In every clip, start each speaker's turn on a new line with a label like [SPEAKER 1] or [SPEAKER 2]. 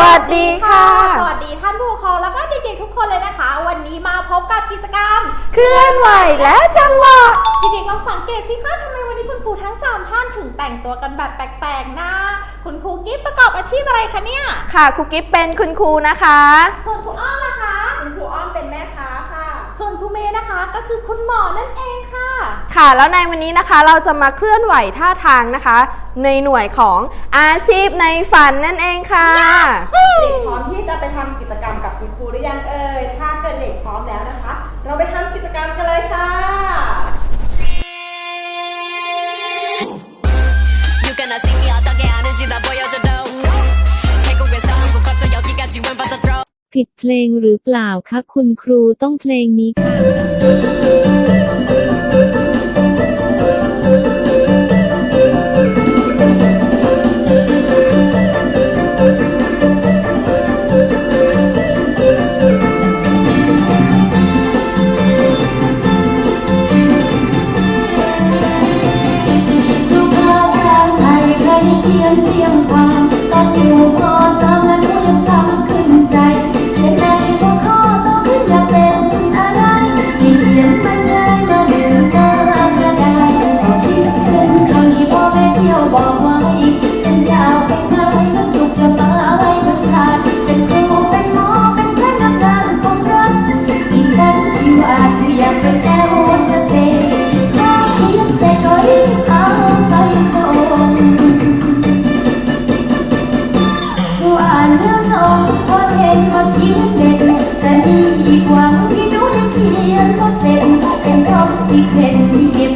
[SPEAKER 1] วัสดีค่ะ
[SPEAKER 2] สวัสดีท่านผู้ปกครองแล้วก็เด็กๆทุกคนเลยนะคะ วันนี้มาพบกับกิจกรรม
[SPEAKER 1] เคลื่อนไหวและจังหวะ
[SPEAKER 2] เด็กๆลองสังเกตสิคะทำไมวันนี้คุณครูทั้ง 3 ท่านถึงแต่งตัวกันแบบแปลกๆนะ คุณครูกิ๊ฟประกอบอาชีพอะไรคะเนี่ย
[SPEAKER 1] ค่ะครูกิฟเป็นคุณครูนะคะ
[SPEAKER 2] ส่วน ก็คือคุณหมอนั่นเองค่ะ
[SPEAKER 1] ค่ะแล้วในวันนี้นะคะเราจะมาเคลื่อนไหวท่าทางนะคะ ในหน่วยของอาชีพในฝันนั่นเองค่ะ
[SPEAKER 2] เด็กพร้อมที่จะไปทำกิจกรรมกับคุณครูหรือยังเอ่ย ถ้าเกิดเด็กพร้อมแล้วนะคะ เราไปทำกิจกรรมกันเลยค่ะ
[SPEAKER 3] You gonna see me 어떻게 하는지 다 보여줘
[SPEAKER 4] ผิดเพลงหรือเปล่าคะคุณครูต้องเพลงนี้ค่ะ
[SPEAKER 5] นูอ่านเรื่องน้องพอเห็นว่าเขียนเด็ดแต่มีอีกหวังที่หนูยังเขียนพอเสร็จเป็นท็อปสีเครตที่เก็บ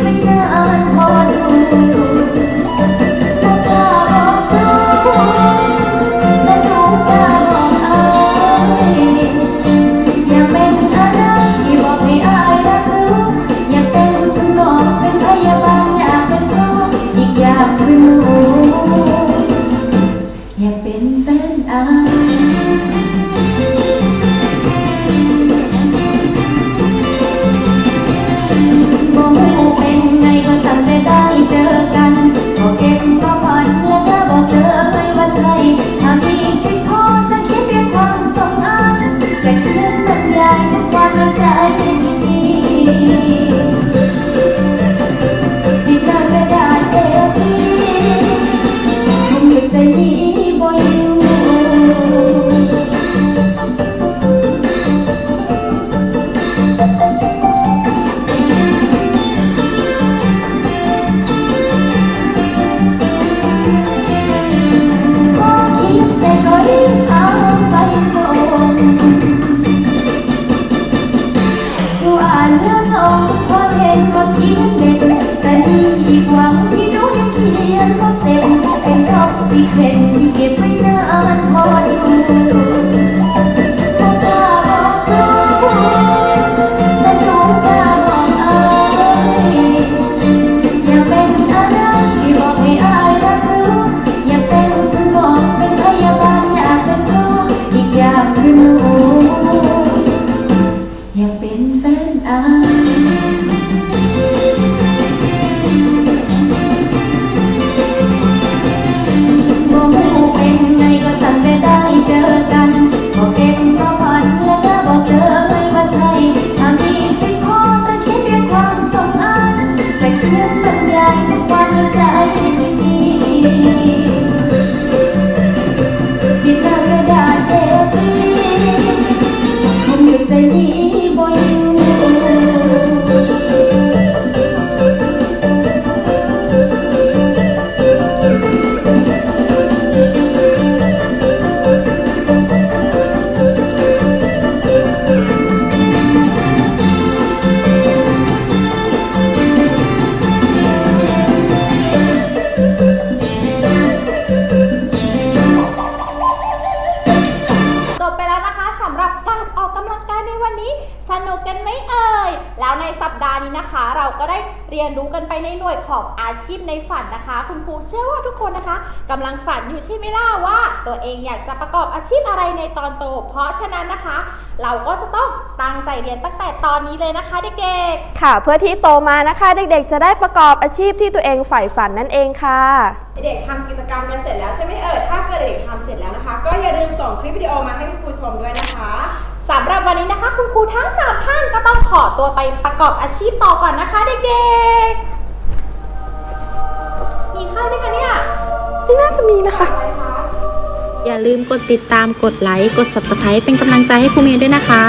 [SPEAKER 5] เป็นแฟนอาบ่ฮู้เป็นไงก็ตั้งได้เจอกันก็เก็บความฝันและก็บอกเธอไม่ว่าใช่ถ้ามีสิทธิ์ขอจะเขียนเรียกความสมอ้างจะเขียนบรรยายทุกความในใจที่มี เรื่องน้องพอเห็นว่าเขียนเด็ดแต่มีอีกหวังที่หนูยังเขียนพอเสร็จเป็นท็อปสีเครตที่เก็บไว้นานพอดู
[SPEAKER 2] รียนรู้กันไปในหน่วยของอาชีพในฝันนะคะ คุณครูเชื่อว่าทุกคนนะคะกำลังฝันอยู่ใช่ไหมล่ะว่า ตัวเองอยากจะประกอบอาชีพอะไรในตอนโต เพราะฉะนั้นนะคะ เราก็จะต้องตั้งใจเรียนตั้งแต่ตอนนี้เลยนะคะ เด็กๆ
[SPEAKER 1] ค่ะ เพื่อที่โตมานะคะ เด็กๆ จะได้ประกอบอาชีพที่ตัวเองใฝ่ฝันนั่นเองค่ะ
[SPEAKER 6] เด็กๆทำกิจกรรมกันเสร็จแล้วใช่ไหมเอ่ยถ้าเกิดเด็กๆทำเสร็จแล้วนะคะ ก็อย่าลืมส่งคลิปวิดีโอมาให้คุณครูชมด้วยนะคะ
[SPEAKER 2] สำ หรับวันนี้นะคะ คุณครูทั้ง3ท่านก็ต้องขอตัวไปประกอบอาชีพต่อก่อนนะคะเด็กๆ มีค่ายไหมคะเนี่ย
[SPEAKER 1] ไม่น่าจะมีนะคะ
[SPEAKER 7] อย่าลืมกดติดตามกดไลค์ กด Subscribe เป็นกำลังใจให้ครูเมย์ด้วยนะคะ